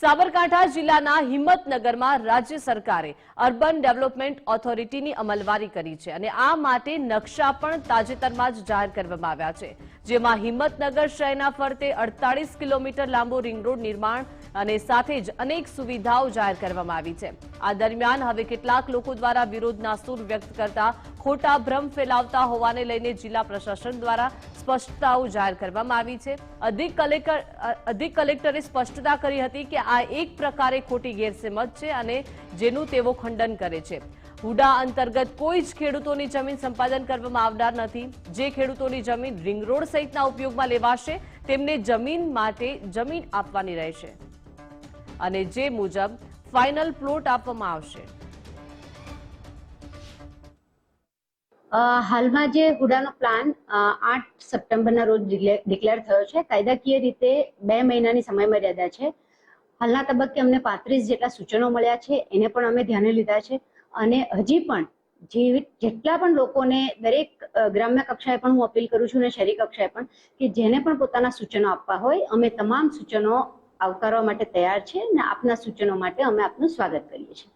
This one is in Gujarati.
સાબરકાંઠા જિલ્લાના હિંમતનગરમાં રાજ્ય સરકારે અર્બન ડેવલપમેન્ટ ઓથોરિટીની અમલવારી કરી છે અને આ માટે નકશા પણ તાજેતરમાં જ જાહેર કરવામાં આવ્યા છે. જેમાં હિંમતનગર શહેરના ફરતે અડતાલીસ કિલોમીટર લાંબો રિંગ રોડ નિર્માણ અને સાથે જ અનેક સુવિધાઓ જાહેર કરવામાં આવી છે. આ દરમિયાન હવે કેટલાક લોકો દ્વારા વિરોધના સૂર વ્યક્ત કરતા ખોટા ભ્રમ ફેલાવતા હોવાને લઈને જિલ્લા પ્રશાસન દ્વારા સ્પષ્ટતાઓ જાહેર કરવામાં આવી છે. અધિક કલેક્ટર, અધિક કલેક્ટરે સ્પષ્ટતા કરી હતી કે આ એક પ્રકારે ખોટી ગેરસમજ છે અને જેનું તેઓ ખંડન કરે છે. હુડા અંતર્ગત કોઈ જ ખેડૂતોની જમીન સંપાદન કરવામાં આવનાર નથી. જે ખેડૂતોની જમીન રિંગ રોડ સહિતના ઉપયોગમાં લેવાશે, તેમને જમીન માટે જમીન આપવાની રહેશે. અને જે મુજબ ફાઇનલ પ્લોટ આપવામાં આવશે. હાલમાં જે હુડાનો પ્લાન આઠ સપ્ટેમ્બરના રોજ ડિક્લેર થયો છે. કાયદાકીય રીતે બે મહિનાની સમયમર્યાદા છે. હાલના તબક્કે અમને પાંત્રીસ જેટલા સૂચનો મળ્યા છે. એને પણ અમે ધ્યાને લીધા છે. અને હજી પણ જેટલા પણ લોકોને દરેક ગ્રામ્ય કક્ષાએ પણ હું અપીલ કરું છું અને શહેરી કક્ષાએ પણ કે જેને પણ પોતાના સૂચનો આપવા હોય, અમે તમામ સૂચનો આવકારવા માટે તૈયાર છે અને આપના સૂચનો માટે અમે આપનું સ્વાગત કરીએ છીએ.